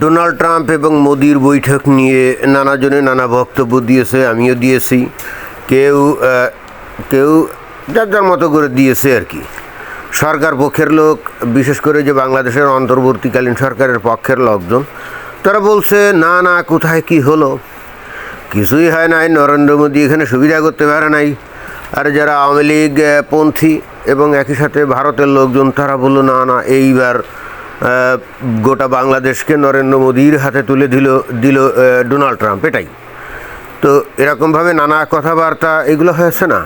Donald Trump এবং মোদির বৈঠক নিয়ে নানাজনে নানা বক্তব্য দিয়েছে, আমিও দিয়েছি। কেউ কেউ যার যার মতো করে দিয়েছে আর কি। সরকার পক্ষের লোক, বিশেষ করে যে বাংলাদেশের অন্তর্বর্তীকালীন সরকারের পক্ষের লোকজন, তারা বলছে, না না, কোথায় কি হলো? কিছুই হয় নাই, নরেন্দ্র মোদী এখানে সুবিধা করতে পারে নাই। আর যারা আওয়ামী লীগ পন্থী এবং একই সাথে ভারতের লোকজন, তারা বলল, না না, এইবার গোটা বাংলাদেশকে নরেন্দ্র মোদীর হাতে তুলে দিল দিল ডোনাল্ড ট্রাম্প, এটাই। তো এরকমভাবে নানা কথাবার্তা, এগুলো হয়েছে না?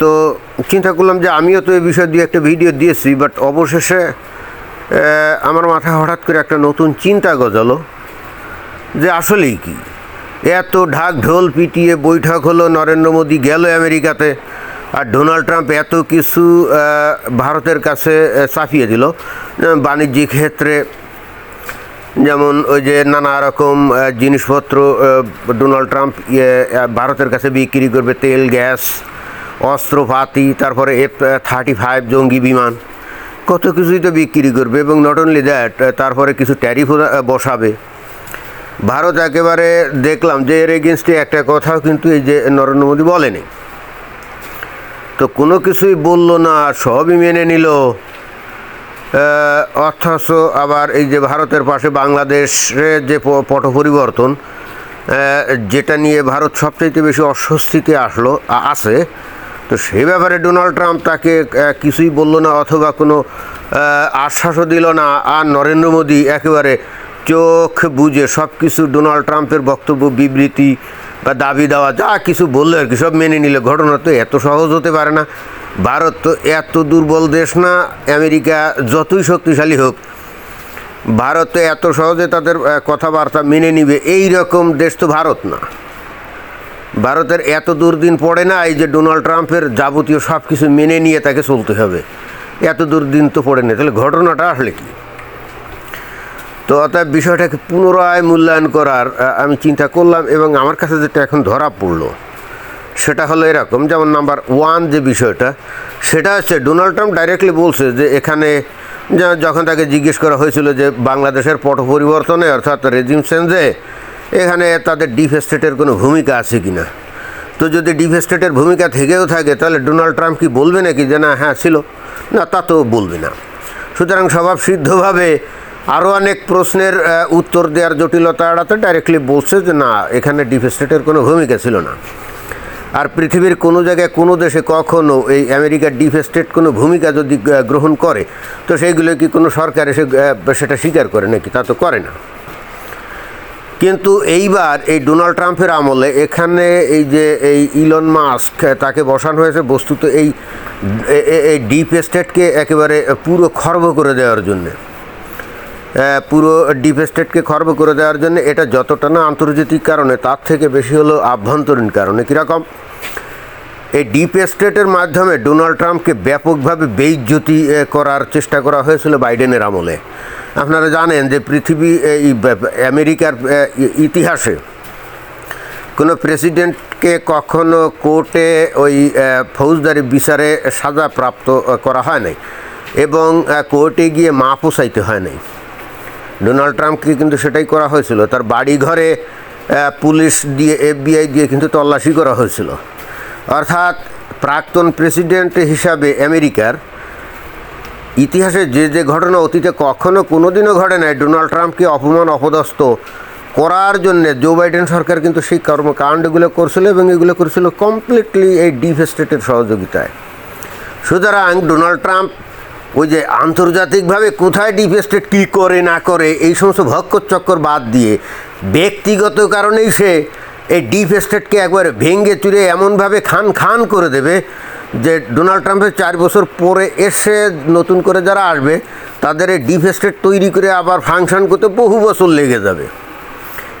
তো চিন্তা করলাম যে আমিও তো এই বিষয় দিয়ে একটা ভিডিও দিয়েছি বাট অবশেষে আমার মাথায় হঠাৎ করে একটা নতুন চিন্তা গজালো যে আসলেই কি? এত ঢাক ঢোল পিটিয়ে বৈঠক হলো, নরেন্দ্র মোদী গেল আমেরিকাতে আর ডোনাল্ড ট্রাম্প এত কিছু ভারতের কাছে চাপিয়ে দিল। বাণিজ্যিক ক্ষেত্রে যেমন ওই যে নানা রকম জিনিসপত্র ডোনাল্ড ট্রাম্প ইয়ে, ভারতের কাছে বিক্রি করবে তেল গ্যাস অস্ত্রপাতি তারপরে এফ থার্টি ফাইভ জঙ্গি বিমান। কত কিছুই তো বিক্রি করবে এবং নট অনলি দ্যাট তারপরে কিছু ট্যারিফও বসাবে। ভারত একেবারে দেখলাম যে এর এগেনস্টে একটা কথাও কিন্তু এই যে নরেন্দ্র মোদী বলেনি। তো কোনো কিছুই বলল না, সবই মেনে নিল। অথচ আবার এই যে ভারতের পাশে বাংলাদেশের যে পট পরিবর্তন যেটা নিয়ে ভারত সবচাইতে বেশি অস্বস্তিতে আসলো আছে, তো সেই ব্যাপারে ডোনাল্ড ট্রাম্প তাকে কিছুই বলল না অথবা কোনো আশ্বাসও দিল না। আর নরেন্দ্র মোদী একেবারে চোখ বুঝে সব কিছু ডোনাল্ড ট্রাম্পের বক্তব্য, বিবৃতি বা দাবি দেওয়া, যা কিছু বলল আর কি, সব মেনে নিলে। ঘটনা তো এত সহজ হতে পারে না। ভারত তো এত দুর্বল দেশ না, আমেরিকা যতই শক্তিশালী হোক, ভারত তো এত সহজে তাদের কথাবার্তা মেনে নিবে। এই রকম দেশ তো ভারত না। ভারতের এত দুর্দিন পড়ে না, এই যে ডোনাল্ড ট্রাম্পের যাবতীয় সব কিছু মেনে নিয়ে তাকে চলতে হবে। এত দুর্দিন তো পড়ে না। তাহলে ঘটনাটা আসলে কি? তো অর্থাৎ বিষয়টাকে পুনরায় মূল্যায়ন করার আমি চিন্তা করলাম এবং আমার কাছে যেটা এখন ধরা পড়ল, সেটা হলো এরকম, যেমন নাম্বার ওয়ান যে বিষয়টা, সেটা হচ্ছে ডোনাল্ড ট্রাম্প ডাইরেক্টলি বলছে যে এখানে যখন তাকে জিজ্ঞেস করা হয়েছিল যে বাংলাদেশের পট পরিবর্তনে অর্থাৎ রেজিম চেঞ্জে এখানে তাদের ডিফ স্টেটের কোনো ভূমিকা আছে কি না তো যদি ডিফ স্টেটের ভূমিকা থেকেও থাকে, তাহলে ডোনাল্ড ট্রাম্প কি বলবে নাকি যে না হ্যাঁ ছিল? না, তা তো বলবে না। সুতরাং স্বভাব সিদ্ধভাবে আরও অনেক প্রশ্নের উত্তর দেওয়ার জটিলতা এড়াতে ডাইরেক্টলি বলছে যে না, এখানে ডিফ স্টেটের কোনো ভূমিকা ছিল না। আর পৃথিবীর কোনো জায়গায় কোনো দেশে কখনও এই আমেরিকার ডিফ স্টেট কোনো ভূমিকা যদি গ্রহণ করে, তো সেইগুলো কি কোনো সরকার এসে সেটা স্বীকার করে নাকি? তা তো করে না। কিন্তু এইবার এই ডোনাল্ড ট্রাম্পের আমলে এখানে এই যে এই ইলন মাস্ক তাকে বসানো হয়েছে বস্তুত এই এই ডিপ স্টেটকে একেবারে পুরো খর্ব করে দেওয়ার জন্যে। পুরো ডিপ স্টেটকে খর্ব করে দেওয়ার জন্য এটা যতটা না আন্তর্জাতিক কারণে, তার থেকে বেশি হলো আভ্যন্তরীণ কারণে। কীরকম? এই ডিপ স্টেটের মাধ্যমে ডোনাল্ড ট্রাম্পকে ব্যাপকভাবে বেইজ্জতি করার চেষ্টা করা হয়েছিল বাইডেনের আমলে। আপনারা জানেন যে পৃথিবী এই আমেরিকার ইতিহাসে কোনো প্রেসিডেন্টকে কখনো কোর্টে ওই ফৌজদারি বিচারে সাজা প্রাপ্ত করা হয় নাই এবং কোর্টে গিয়ে মাপও চাইতে হয় নাই। ডোনাল্ড ট্রাম্পকে কিন্তু সেটাই করা হয়েছিল। তার বাড়ি ঘরে পুলিশ দিয়ে, এফবিআই দিয়ে কিন্তু তল্লাশি করা হয়েছিল। অর্থাৎ প্রাক্তন প্রেসিডেন্ট হিসাবে আমেরিকার ইতিহাসে যে যে ঘটনা অতীতে কখনো কোনোদিনও ঘটে নাই, ডোনাল্ড ট্রাম্পকে অপমান, অপদস্থ করার জন্য জো বাইডেন সরকার কিন্তু সেই কর্মকাণ্ডগুলো করছিল এবং এগুলো করেছিল কমপ্লিটলি এই ডিপ স্টেটের সহযোগিতায়। সুতরাং ডোনাল্ড ট্রাম্প ওই যে আন্তর্জাতিকভাবে কোথায় ডিপ স্টেট কী করে, না করে, এই সমস্ত ভক্কর চক্কর বাদ দিয়ে ব্যক্তিগত কারণেই সে এই ডিপ স্টেটকে একবারে ভেঙ্গে চুরে এমনভাবে খান খান করে দেবে যে ডোনাল্ড ট্রাম্পের চার বছর পরে এসে নতুন করে যারা আসবে, তাদের এই ডিপ স্টেট তৈরি করে আবার ফাংশন করতে বহু বছর লেগে যাবে।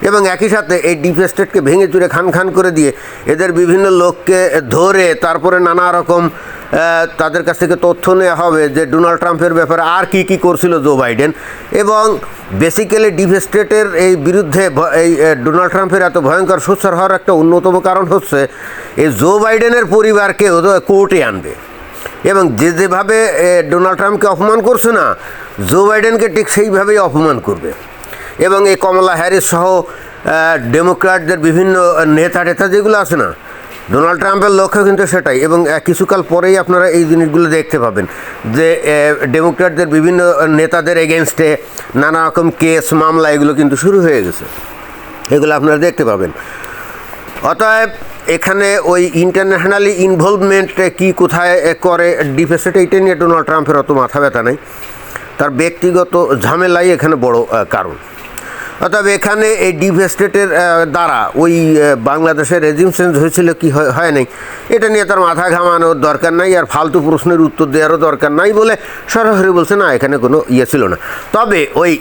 এবং একই সাথে এই ডিপ স্টেটকে ভেঙে চুরে খান খান করে দিয়ে এদের বিভিন্ন লোককে ধরে তারপরে নানা রকম তাদের কাছ থেকে তথ্য নেওয়া হবে যে ডোনাল্ড ট্রাম্পের ব্যাপারে আর কি কি করছিল জো বাইডেন। এবং বেসিক্যালি ডিপ স্টেটের এই বিরুদ্ধে এই ডোনাল্ড ট্রাম্পের এত ভয়ঙ্কর সোচ্চার হওয়ার একটা অন্যতম কারণ হচ্ছে এই জো বাইডেনের পরিবারকে কোর্টে আনবে। এবং যে যেভাবে ডোনাল্ড ট্রাম্পকে অপমান করছে না, জো বাইডেনকে ঠিক সেইভাবেই অপমান করবে। এবং এই কমলা হ্যারিস সহ ডেমোক্র্যাটদের বিভিন্ন নেতা টেতা যেগুলো আছে না, ডোনাল্ড ট্রাম্পের লক্ষ্য কিন্তু সেটাই। এবং কিছুকাল পরেই আপনারা এই জিনিসগুলো দেখতে পাবেন যে ডেমোক্র্যাটদের বিভিন্ন নেতাদের এগেনস্টে নানা রকম কেস মামলা এগুলো কিন্তু শুরু হয়ে গেছে। এগুলো আপনারা দেখতে পাবেন। অতএব, এখানে ওই ইন্টারন্যাশনালি ইনভলভমেন্ট কি, কোথায় করে ডিফেসেট এইটা নিয়ে ডোনাল্ড ট্রাম্পের অত মাথা ব্যথা নেই। তার ব্যক্তিগত ঝামেলাই এখানে বড় কারণ। অতএব এখানে এই ডিভেস্টেটের দ্বারা ওই বাংলাদেশের রেজিম চেঞ্জ হয়েছিল কি হয় নাই, এটা নিয়ে তার মাথা ঘামানোর দরকার নাই আর ফালতু প্রশ্নের উত্তর দেওয়ারও দরকার নাই বলে সরাসরি বলছে, না, এখানে কোনো ইয়ে ছিল না। তবে ওই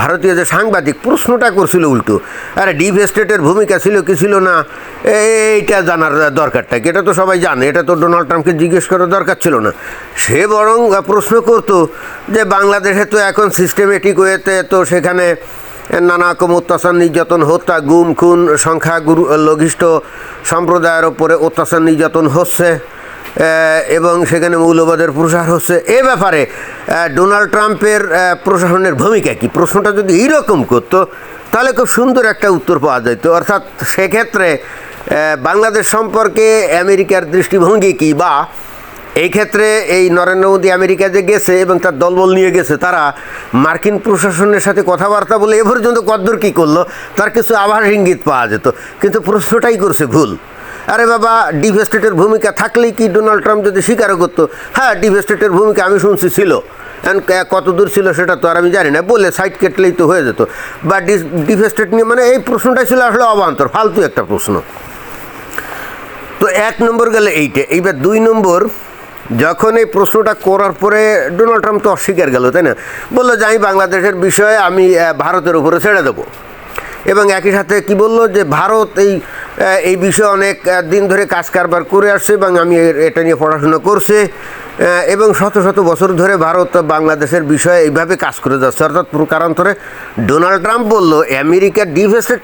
ভারতীয় যে সাংবাদিক, প্রশ্নটা করছিল উল্টো। আরে, ডিপ স্টেটের ভূমিকা ছিল কি ছিল না? এইটা জানার দরকারটা এটা তো সবাই জানে। এটা তো ডোনাল্ড ট্রাম্পকে জিজ্ঞেস করার দরকার ছিল না। সে বরং প্রশ্ন করতো যে, বাংলাদেশে তো এখন সিস্টেমেটিক ওয়েতে তো সেখানে নানা রকম অত্যাচার, নির্যাতন, হত্যা, গুম, খুন সংখ্যা লঘিষ্ঠ সম্প্রদায়ের ওপরে অত্যাচার, নির্যাতন হচ্ছে। এবং সেখানে মৌলবাদের প্রসার হচ্ছে। এ ব্যাপারে ডোনাল্ড ট্রাম্পের প্রশাসনের ভূমিকা কি? প্রশ্নটা যদি এইরকম করতো, তাহলে খুব সুন্দর একটা উত্তর পাওয়া যেত অর্থাৎ সেক্ষেত্রে বাংলাদেশ সম্পর্কে আমেরিকার দৃষ্টিভঙ্গি কি? বা এই ক্ষেত্রে এই নরেন্দ্র মোদী আমেরিকা যে গেছে এবং তার দলবল নিয়ে গেছে, তারা মার্কিন প্রশাসনের সাথে কথাবার্তা বলে এ পর্যন্ত কদ্দূর কী করল? তার কিছু আভাস ইঙ্গিত পাওয়া যেত। কিন্তু প্রশ্নটাই করছে ভুল। আরে বাবা ডিপ স্টেটের ভূমিকা থাকলেই কি ডোনাল্ড ট্রাম্প যদি স্বীকারও করতো? হ্যাঁ ডিপ স্টেটের ভূমিকা আমি শুনছি ছিল। কত দূর ছিল সেটা তো আর আমি জানি না। বলে সাইড কেটলেই তো হয়ে যেত। বা ডিপ স্টেট নিয়ে মানে এই প্রশ্নটাই ছিল আসলে অবান্তর, ফালতু একটা প্রশ্ন। তো এক নম্বর গেলে এইটা। এইবার দুই নম্বর, যখন এই প্রশ্নটা করার পরে ডোনাল্ড ট্রাম্প তো অস্বীকার গেল, তাই না? বলল যে, আমি বাংলাদেশের বিষয়ে আমি ভারতের উপরে ছেড়ে দেবো। এবং একই সাথে কি বলল যে ভারত এই এই বিষয়ে অনেক দিন ধরে কাজ কারবার করে আসছে এবং আমি এটা নিয়ে পড়াশোনা করছে এবং শত শত বছর ধরে ভারত বাংলাদেশের বিষয়ে এইভাবে কাজ করে যাচ্ছে। অর্থাৎ প্রকারান্তরে ডোনাল্ড ট্রাম্প বলল, আমেরিকা ডিভেস্টেড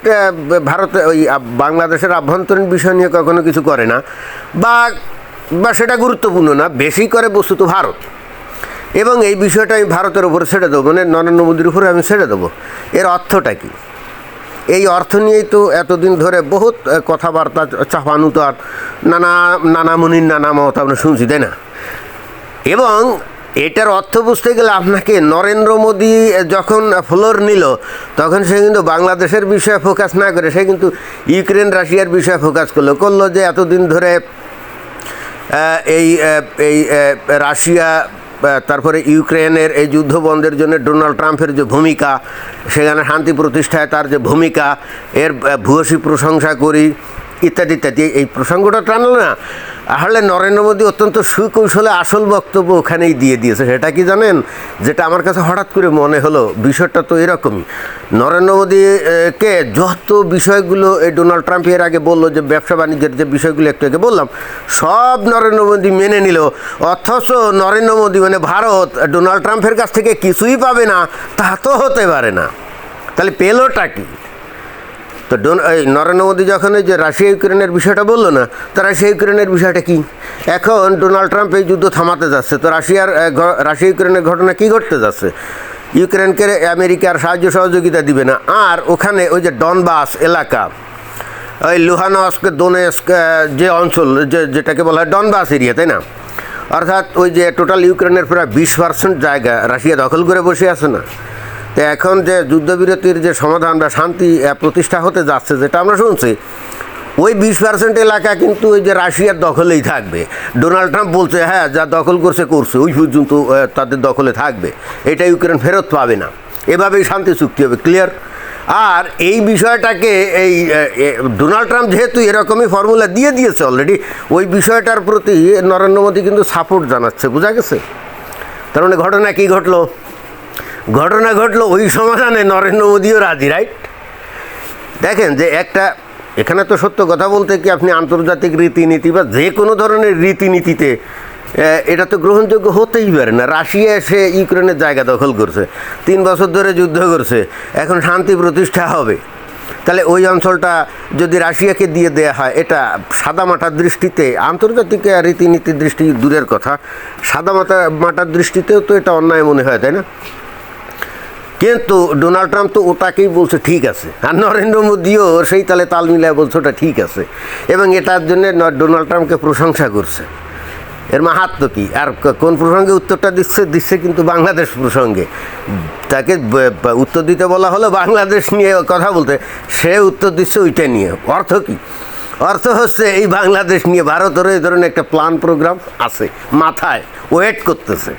ভারতে ওই বাংলাদেশের আভ্যন্তরীণ বিষয় নিয়ে কখনো কিছু করে না। বা বা সেটা গুরুত্বপূর্ণ না, বেশি করে বস্তুত ভারত। এবং এই বিষয়টা আমি ভারতের উপরে ছেড়ে দেবো মানে নরেন্দ্র মোদীর উপরে আমি ছেড়ে দেবো। এর অর্থটা কি? এই অর্থ নিয়েই তো এতদিন ধরে বহুত কথাবার্তা চাপানু তো আর নানা নানা মুনির নানা মত আমরা শুনছি, তাই না? এবং এটার অর্থ বুঝতে গেলে আপনাকে নরেন্দ্র মোদী যখন ফ্লোর নিল, তখন সে কিন্তু বাংলাদেশের বিষয়ে ফোকাস না করে, সে কিন্তু ইউক্রেন, রাশিয়ার বিষয়ে ফোকাস করল করল যে এতদিন ধরে এই এই রাশিয়া তারপরে ইউক্রেনের এই যুদ্ধ বন্ধের জন্য ডোনাল্ড ট্রাম্পের যে ভূমিকা, সেখানে শান্তি প্রতিষ্ঠায় তার যে ভূমিকা, এর ভূয়সী প্রশংসা করি, ইত্যাদি ইত্যাদি। এই প্রসঙ্গটা টানলো না আসলে নরেন্দ্র মোদী অত্যন্ত সুকৌশলে আসল বক্তব্য ওখানেই দিয়ে দিয়েছে। সেটা কি জানেন? যেটা আমার কাছে হঠাৎ করে মনে হলো, বিষয়টা তো এরকমই। নরেন্দ্র মোদীকে যত বিষয়গুলো এই ডোনাল্ড ট্রাম্প এর আগে বলল যে ব্যবসা বাণিজ্যের যে বিষয়গুলো একটু আগে বললাম, সব নরেন্দ্র মোদী মেনে নিল। অথচ নরেন্দ্র মোদী মানে ভারত, ডোনাল্ড ট্রাম্পের কাছ থেকে কিছুই পাবে না, তা তো হতে পারে না। তাহলে পেলোটা কি? তো ডোন এই নরেন্দ্র মোদী যখন যে রাশিয়া ইউক্রেনের বিষয়টা বলল না, তো রাশিয়া ইউক্রেনের বিষয়টা কি? এখন ডোনাল্ড ট্রাম্প এই যুদ্ধ থামাতে যাচ্ছে, তো রাশিয়ার রাশিয়া ইউক্রেনের ঘটনা কি ঘটতে যাচ্ছে? ইউক্রেনকে আমেরিকার সাহায্য সহযোগিতা দিবে না। আর ওখানে ওই যে ডনবাস এলাকা, ওই লুহানস্ক, দোনেস্ক যে অঞ্চল, যে যেটাকে বলা হয় ডনবাস এরিয়া, তাই না? অর্থাৎ ওই যে টোটাল ইউক্রেনের প্রায় বিশ পার্সেন্ট জায়গা রাশিয়া দখল করে বসে আছে না। এখন যে যুদ্ধবিরতির যে সমাধান বা শান্তি প্রতিষ্ঠা হতে যাচ্ছে যেটা আমরা শুনছি, ওই বিশ পার্সেন্ট এলাকা কিন্তু ওই যে রাশিয়ার দখলেই থাকবে। ডোনাল্ড ট্রাম্প বলছে হ্যাঁ যা দখল করছে করছে, ওই পর্যন্ত তাদের দখলে থাকবে। এটা ইউক্রেন ফেরত পাবে না। এভাবেই শান্তি চুক্তি হবে ক্লিয়ার আর এই বিষয়টাকে এই ডোনাল্ড ট্রাম্প যেহেতু এরকমই ফর্মুলা দিয়ে দিয়েছে অলরেডি ওই বিষয়টার প্রতি নরেন্দ্র মোদী কিন্তু সাপোর্ট জানাচ্ছে, বোঝা গেছে? তার মানে ঘটনা কী ঘটলো? ঘটনা ঘটলো ওই সমাধানে নরেন্দ্র মোদীও রাজি রাইট দেখেন যে একটা, এখানে তো সত্য কথা বলতে কি আপনি আন্তর্জাতিক রীতিনীতি বা যে কোনো ধরনের রীতিনীতিতে এটা তো গ্রহণযোগ্য হতেই পারে না। রাশিয়া এসে ইউক্রেনের জায়গা দখল করছে, তিন বছর ধরে যুদ্ধ করছে, এখন শান্তি প্রতিষ্ঠা হবে। তাহলে ওই অঞ্চলটা যদি রাশিয়াকে দিয়ে দেয়া হয়, এটা সাদামাটার দৃষ্টিতে, আন্তর্জাতিক রীতিনীতির দৃষ্টি দূরের কথা, সাদামাটা মাটার দৃষ্টিতেও তো এটা অন্যায় মনে হয়, তাই না? কিন্তু ডোনাল্ড ট্রাম্প তো ওটাকেই বলছে, ঠিক আছে। আর নরেন্দ্র মোদিও সেই তালে তাল মিলায় বলছে, ওটা ঠিক আছে। এবং এটার জন্য ডোনাল্ড ট্রাম্পকে প্রশংসা করছে। এর মাহাত্ম কি? আর কোন প্রসঙ্গে উত্তরটা দিচ্ছে? দিচ্ছে কিন্তু বাংলাদেশ প্রসঙ্গে। তাকে উত্তর দিতে বলা হলো বাংলাদেশ নিয়ে কথা বলতে। সে উত্তর দিচ্ছে ওইটা নিয়ে। অর্থ কি? অর্থ হচ্ছে এই বাংলাদেশ নিয়ে ভারতেরও এই ধরনের একটা প্ল্যান প্রোগ্রাম আছে, মাথায় ওয়েট করতেছে।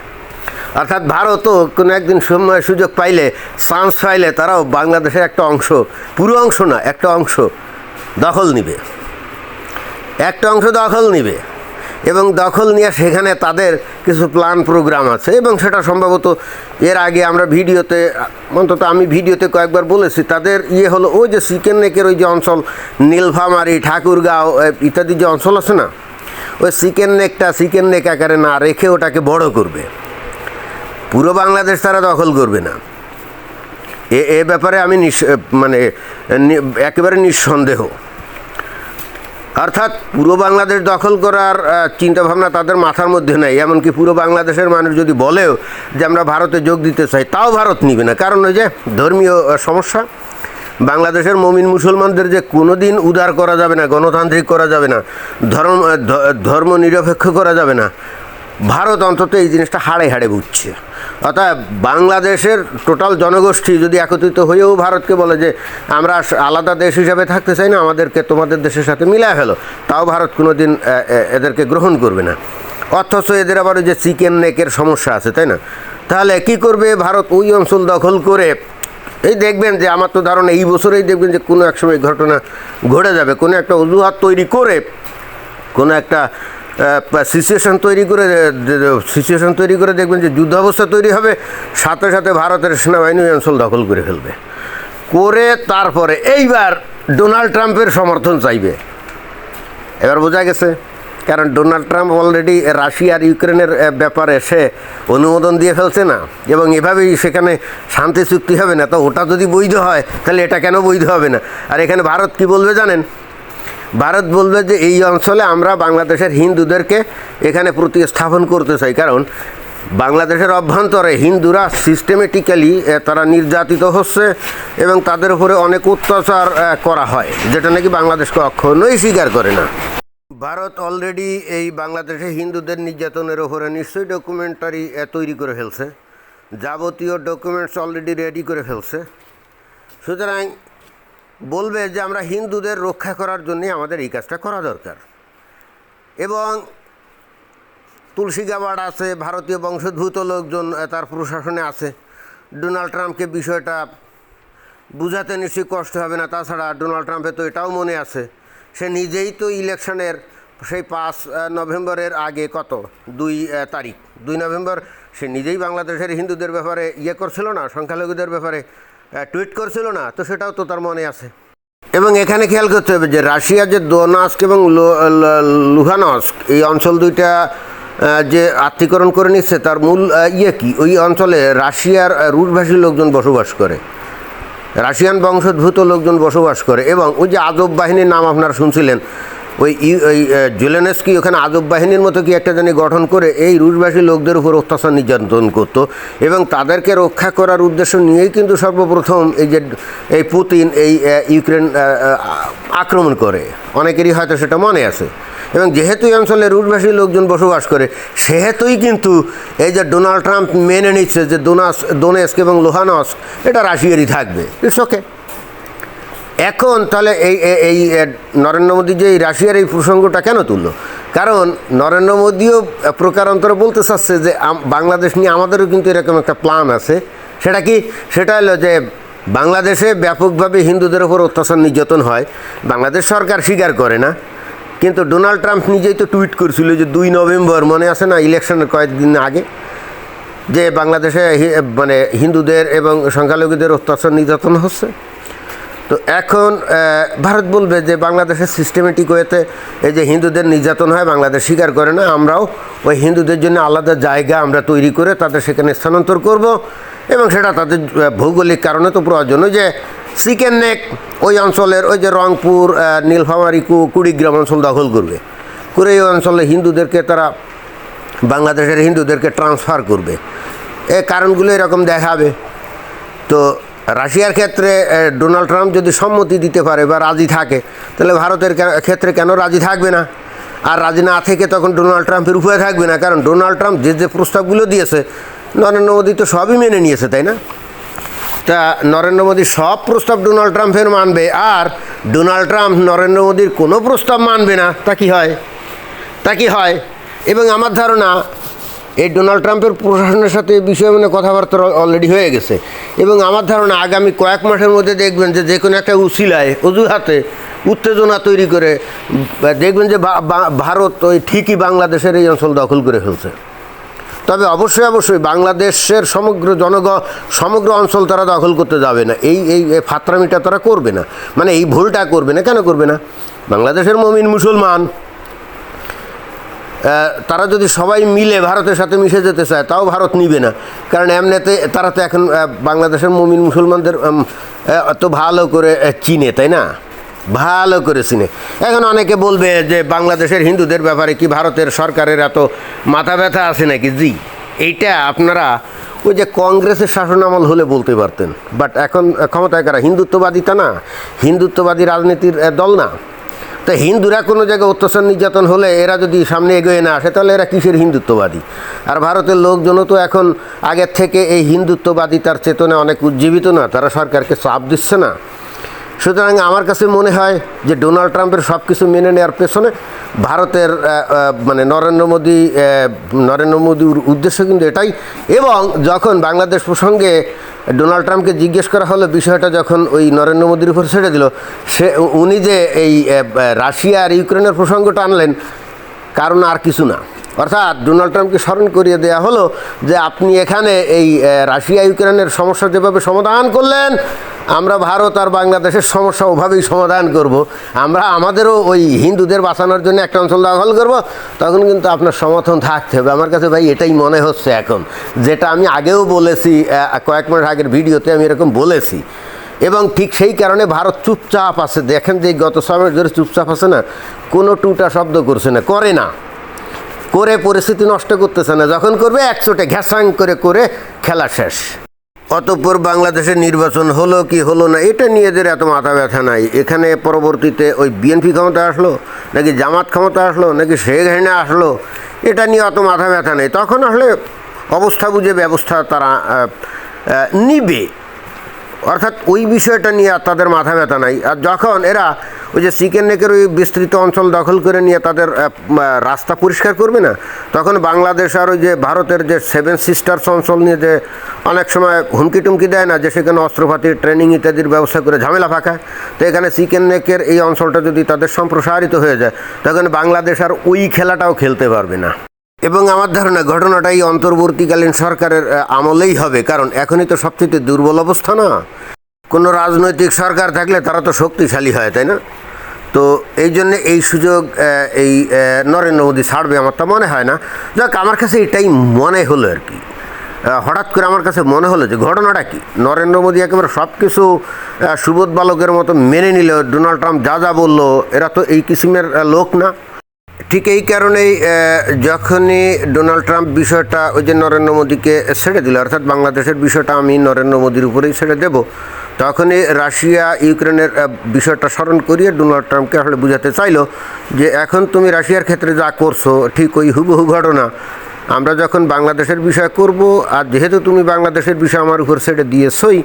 অর্থাৎ ভারতও কোনো একদিন সময় সুযোগ পাইলে চান্স পাইলে তারাও বাংলাদেশের একটা অংশ, পুরো অংশ না, একটা অংশ দখল নিবে। একটা অংশ দখল নিবে এবং দখল নিয়ে সেখানে তাদের কিছু প্ল্যান প্রোগ্রাম আছে এবং সেটা সম্ভবত এর আগে আমরা ভিডিওতে, অন্তত আমি ভিডিওতে কয়েকবার বলেছি, তাদের ইয়ে হলো ওই যে চিকেন নেকের ওই যে অঞ্চল, নীলফামারি, ঠাকুরগাঁও ইত্যাদি যে অঞ্চল আছে না, ওই চিকেন নেকটা, চিকেন নেক আকারে না রেখে ওটাকে বড় করবে। পুরো বাংলাদেশ তারা দখল করবে না। এ এ ব্যাপারে আমি মানে একেবারে নিঃসন্দেহ। অর্থাৎ পুরো বাংলাদেশ দখল করার চিন্তাভাবনা তাদের মাথার মধ্যে নেই। এমনকি পুরো বাংলাদেশের মানুষ যদি বলেও যে আমরা ভারতে যোগ দিতে চাই, তাও ভারত নিবে না। কারণ ওই যে ধর্মীয় সমস্যা, বাংলাদেশের মমিন মুসলমানদের যে কোনো দিন উদার করা যাবে না, গণতান্ত্রিক করা যাবে না, ধর্ম ধর্ম নিরপেক্ষ করা যাবে না, ভারত অন্তত এই জিনিসটা হাড়ে হাড়ে বুঝছে। অর্থাৎ বাংলাদেশের টোটাল জনগোষ্ঠী যদি একত্রিত হয়েও ভারতকে বলে যে আমরা আলাদা দেশ হিসাবে থাকতে চাই না, আমাদেরকে তোমাদের দেশের সাথে মিলায় ফেলো, তাও ভারত কোনো দিন এদেরকে গ্রহণ করবে না। অথচ এদের আবার ওই যে চিকেন নেকের সমস্যা আছে, তাই না? তাহলে কি করবে ভারত ওই অঞ্চল দখল করে? এই দেখবেন যে আমার তো ধারণা এই বছরেই দেখবেন যে কোনো এক সময় ঘটনা ঘটে যাবে। কোনো একটা অজুহাত তৈরি করে কোনো একটা সিচুয়েশন তৈরি করে সিচুয়েশন তৈরি করে দেখবেন যে যুদ্ধ অবস্থা তৈরি হবে, সাথে সাথে ভারতের সেনাবাহিনী অঞ্চল দখল করে ফেলবে। করে তারপরে এইবার ডোনাল্ড ট্রাম্পের সমর্থন চাইবে। এবার বোঝা গেছে, কারণ ডোনাল্ড ট্রাম্প অলরেডি রাশিয়া আর ইউক্রেনের ব্যাপারে সে অনুমোদন দিয়ে ফেলছে না, এবং এভাবেই সেখানে শান্তি চুক্তি হবে না। তো ওটা যদি বৈধ হয়, তাহলে এটা কেন বৈধ হবে না? আর এখানে ভারত কি বলবে জানেন? ভারত বলবে যে এই অঞ্চলে আমরা বাংলাদেশের হিন্দুদেরকে এখানে প্রতিস্থাপন করতে চাই। কারণ বাংলাদেশের অভ্যন্তরে হিন্দুরা সিস্টেমেটিক্যালি তারা নির্যাতিত হচ্ছে এবং তাদের উপরে অনেক অত্যাচার করা হয়, যেটা নাকি বাংলাদেশ কখনোই স্বীকার করে না। ভারত অলরেডি এই বাংলাদেশে হিন্দুদের নির্যাতনের ওপরে নিশ্চয়ই ডকুমেন্টারি তৈরি করে ফেলছে। যাবতীয় ডকুমেন্টস অলরেডি রেডি করে ফেলছে। সুতরাং বলবে যে আমরা হিন্দুদের রক্ষা করার জন্যই আমাদের এই কাজটা করা দরকার। এবং তুলসী গাবাড আছে, ভারতীয় বংশোদ্ভূত লোকজন তার প্রশাসনে আছে। ডোনাল্ড ট্রাম্পকে বিষয়টা বুঝাতে নিশ্চয়ই কষ্ট হবে না, তাছাড়া ডোনাল্ড ট্রাম্পের তো এটাও মনে আছে। সে নিজেই তো ইলেকশনের সেই পাঁচ নভেম্বরের আগে কত? দুই তারিখ। দুই নভেম্বর সে নিজেই বাংলাদেশের হিন্দুদের ব্যাপারে ইয়ে করছিল না, সংখ্যালঘুদের ব্যাপারে। টুইট করছিল না, তো সেটাও তো তার মনে আছে। এবং এখানে খেয়াল করতে হবে যে রাশিয়া যে দোনাস্ক এবং লুহানস্ক, এই অঞ্চল দুইটা যে আত্মীকরণ করে নিচ্ছে, তার মূল ইয়ে কি? ওই অঞ্চলে রাশিয়ার রুশভাষী লোকজন বসবাস করে। রাশিয়ান বংশোদ্ভূত লোকজন বসবাস করে। এবং ওই যে আজব বাহিনীর নাম আপনারা শুনছিলেন ওই ওই জেলেনেস্কি ওখানে আজব বাহিনীর মতো কি একটা জানি গঠন করে এই রুশভাষী লোকদের উপর অত্যাচার নির্যাতন করতো এবং তাদেরকে রক্ষা করার উদ্দেশ্য নিয়েই কিন্তু সর্বপ্রথম এই যে এই পুতিন, এই ইউক্রেন আক্রমণ করে। অনেকেরই হয়তো সেটা মনে আছে। এবং যেহেতু এই অঞ্চলে রুশভাষী লোকজন বসবাস করে, সেহেতুই কিন্তু এই যে ডোনাল্ড ট্রাম্প মেনে নিচ্ছে যে ডোনাস, ডোনেস্ক এবং লোহানস্ক, এটা রাশিয়ারই থাকবে। ইটস ওকে এখন তাহলে এই, এই- নরেন্দ্র মোদী যে এই রাশিয়ার এই প্রসঙ্গটা কেন তুললো? কারণ নরেন্দ্র মোদীও প্রকারান্তরে বলতে চাচ্ছে যে বাংলাদেশ নিয়ে আমাদেরও কিন্তু এরকম একটা প্ল্যান আছে। সেটা কি? সেটা হলো যে বাংলাদেশে ব্যাপকভাবে হিন্দুদের ওপর অত্যাচার নির্যাতন হয়। বাংলাদেশ সরকার স্বীকার করে না। কিন্তু ডোনাল্ড ট্রাম্প নিজেই তো টুইট করছিল যে দুই নভেম্বর, মনে আছে না ইলেকশনের কয়েকদিন আগে, যে বাংলাদেশে মানে হিন্দুদের এবং সংখ্যালঘুদের অত্যাচার নির্যাতন হচ্ছে। তো এখন ভারত বলবে যে বাংলাদেশের সিস্টেমেটিক ওয়েতে এই যে হিন্দুদের নির্যাতন হয়, বাংলাদেশ স্বীকার করে না, আমরাও ওই হিন্দুদের জন্য আলাদা জায়গা আমরা তৈরি করে তাদের সেখানে স্থানান্তর করব এবং সেটা তাদের ভৌগোলিক কারণে তো প্রয়োজন। যে চিকেন নেক ওই অঞ্চলের ওই যে রংপুর নীলফামারী কুড়িগ্রাম অঞ্চল দখল করবে। করে এই অঞ্চলে হিন্দুদেরকে তারা, বাংলাদেশের হিন্দুদেরকে ট্রান্সফার করবে। এ কারণগুলো এরকম দেখাবে। তো রাশিয়ার ক্ষেত্রে ডোনাল্ড ট্রাম্প যদি সম্মতি দিতে পারে বা রাজি থাকে, তাহলে ভারতের ক্ষেত্রে কেন রাজি থাকবে না? আর রাজি না থেকে তখন ডোনাল্ড ট্রাম্পের উপরে থাকবে না, কারণ ডোনাল্ড ট্রাম্প যে যে প্রস্তাবগুলো দিয়েছে, নরেন্দ্র মোদী তো সবই মেনে নিয়েছে, তাই না? তা নরেন্দ্র মোদী সব প্রস্তাব ডোনাল্ড ট্রাম্পের মানবে, আর ডোনাল্ড ট্রাম্প নরেন্দ্র মোদীর কোনো প্রস্তাব মানবে না, তা কি হয়? তা কি হয়? এবং আমার ধারণা এই ডোনাল্ড ট্রাম্পের প্রশাসনের সাথে এই বিষয়ে মানে কথাবার্তা অলরেডি হয়ে গেছে। এবং আমার ধারণা আগামী কয়েক মাসের মধ্যে দেখবেন যে যে কোনো একটা উসিলায়, অজুহাতে উত্তেজনা তৈরি করে দেখবেন যে ভারত ওই ঠিকই বাংলাদেশের এই অঞ্চল দখল করে ফেলছে। তবে অবশ্যই অবশ্যই বাংলাদেশের সমগ্র জনগ সমগ্র অঞ্চল তারা দখল করতে যাবে না। এই এই ফাতরামিটা তারা করবে না। মানে এই ভুলটা করবে না। কেন করবে না? বাংলাদেশের মমিন মুসলমান তারা যদি সবাই মিলে ভারতের সাথে মিশে যেতে চায় তাও ভারত নিবে না। কারণ এমনিতে তারা তো এখন বাংলাদেশের মমিন মুসলমানদের উম, আহ, তো ভালো করে চিনে তাই না? ভালো করে চিনে। এখন অনেকে বলবে যে বাংলাদেশের হিন্দুদের ব্যাপারে কি ভারতের সরকারের এত মাথা ব্যথা আছে নাকি? জি এইটা আপনারা ওই যে কংগ্রেসের শাসনামল হলে বলতে পারতেন। বাট এখন ক্ষমতায় কারা? হিন্দুত্ববাদী তা না। হিন্দুত্ববাদী রাজনীতির দল না। তো হিন্দুরা কোনো জায়গায় অত্যাচার নির্যাতন হলে এরা যদি সামনে এগোয় না আসে, তাহলে এরা কিসের হিন্দুত্ববাদী? আর ভারতের লোকজনও তো এখন আগের থেকে এই হিন্দুত্ববাদী, তার চেতনা অনেক উজ্জীবিত না, তারা সরকারকে চাপ দিচ্ছে না। সুতরাং আমার কাছে মনে হয় যে ডোনাল্ড ট্রাম্পের সব কিছু মেনে নেওয়ার পেছনে ভারতের মানে নরেন্দ্র মোদী নরেন্দ্র মোদীর উদ্দেশ্য কিন্তু এটাই। এবং যখন বাংলাদেশ প্রসঙ্গে ডোনাল্ড ট্রাম্পকে জিজ্ঞেস করা হলো বিষয়টা যখন ওই নরেন্দ্র মোদীর উপর ছেড়ে দিল, সে উনি যে এই রাশিয়া আর ইউক্রেনের প্রসঙ্গটা আনলেন, কারণ আর কিছু না। অর্থাৎ ডোনাল্ড ট্রাম্পকে স্মরণ করিয়ে দেওয়া হলো যে আপনি এখানে এই রাশিয়া, ইউক্রেনের সমস্যা যেভাবে সমাধান করলেন, আমরা ভারত আর বাংলাদেশের সমস্যা ওভাবেই সমাধান করব। আমরা আমাদেরও ওই হিন্দুদের বাঁচানোর জন্য একটা অঞ্চল দখল করব, তখন কিন্তু আপনার সমর্থন থাকতে হবে। আমার কাছে ভাই এটাই মনে হচ্ছে এখন, যেটা আমি আগেও বলেছি কয়েক মাস আগের ভিডিওতে আমি এরকম বলেছি। এবং ঠিক সেই কারণে ভারত চুপচাপ আছে। দেখেন যে গত মাস ধরে চুপচাপ আছে না, কোনো টুটা শব্দ করছে না, করে না। করে পরিস্থিতি নষ্ট করতেছে না। যখন করবে একশোটে ঘ্যাসাং করে করে খেলা শেষ। অতঃপর বাংলাদেশের নির্বাচন হলো কি হলো না, এটা নিয়ে এদের এত মাথা ব্যথা নাই। এখানে পরবর্তীতে ওই বিএনপি ক্ষমতা আসলো, নাকি জামাত ক্ষমতা আসলো, নাকি শেখ হাসিনা আসলো, এটা নিয়ে অত মাথা ব্যথা নেই। তখন আসলে অবস্থা বুঝে ব্যবস্থা তারা নিবে। অর্থাৎ ওই বিষয়টা নিয়ে আর তাদের মাথা ব্যথা নাই। আর যখন এরা ওই যে চিকেন নেকের ওই বিস্তৃত অঞ্চল দখল করে নিয়ে তাদের রাস্তা পরিষ্কার করবে না? তখন বাংলাদেশ আর ওই যে ভারতের যে সেভেন সিস্টার্স অঞ্চল নিয়ে যে অনেক সময় হুমকি টুমকি দেয় না যে সেখানে অস্ত্রপাতির ট্রেনিং ইত্যাদির ব্যবস্থা করে ঝামেলা ফাঁকা। তো এখানে চিকেন নেকের এই অঞ্চলটা যদি তাদের সম্প্রসারিত হয়ে যায়, তখন বাংলাদেশ আর ওই খেলাটাও খেলতে পারবে না। এবং আমার ধারণা ঘটনাটা এই অন্তর্বর্তীকালীন সরকারের আমলেই হবে, কারণ এখনই তো সবচেয়ে দুর্বল অবস্থা না। কোনো রাজনৈতিক সরকার থাকলে তারা তো শক্তিশালী হয়, তাই না? তো এই জন্য এই সুযোগ এই নরেন্দ্র মোদী ছাড়বে আমার তো মনে হয় না। যাক, আমার কাছে এটাই মনে হলো আর কি। হঠাৎ করে আমার কাছে মনে হলো যে ঘটনাটা কি? নরেন্দ্র মোদী একেবারে সব কিছু সুবোধ বালকের মতো মেনে নিল, ডোনাল্ড ট্রাম্প যা যা বলল, এরা তো এই কিসিমের লোক না। ঠিক এই কারণেই যখনই ডোনাল্ড ট্রাম্প বিষয়টা ওই যে নরেন্দ্র মোদীকে ছেড়ে দিল, অর্থাৎ বাংলাদেশের বিষয়টা আমি নরেন্দ্র মোদীর উপরেই ছেড়ে দেব তখনই রাশিয়া, ইউক্রেনের বিষয়টা স্মরণ করিয়ে ডোনাল্ড ট্রাম্পকে আসলে বুঝাতে চাইলো যে এখন তুমি রাশিয়ার ক্ষেত্রে যা করছ, ঠিক ওই হুবহু ঘটনা। আমরা যখন বাংলাদেশের বিষয় করব, আর যেহেতু তুমি বাংলাদেশের বিষয় আমার উপর ছেড়ে দিয়েছই,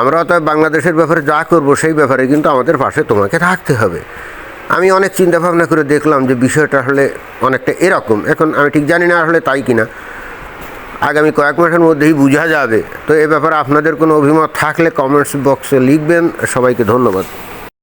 আমরা তো বাংলাদেশের ব্যাপারে যা করব সেই ব্যাপারে কিন্তু আমাদের পাশে তোমাকে থাকতে হবে। আমি অনেক চিন্তা ভাবনা করে দেখলাম যে বিষয়টা আসলে অনেকটা এরকম। এখন আমি ঠিক জানি না আসলে তাই কিনা। আগামী কয়েক মাসের মধ্যেই বোঝা যাবে। তো এ ব্যাপারে আপনাদের কোনো অভিমত থাকলে কমেন্টস বক্সে লিখবেন। সবাইকে ধন্যবাদ।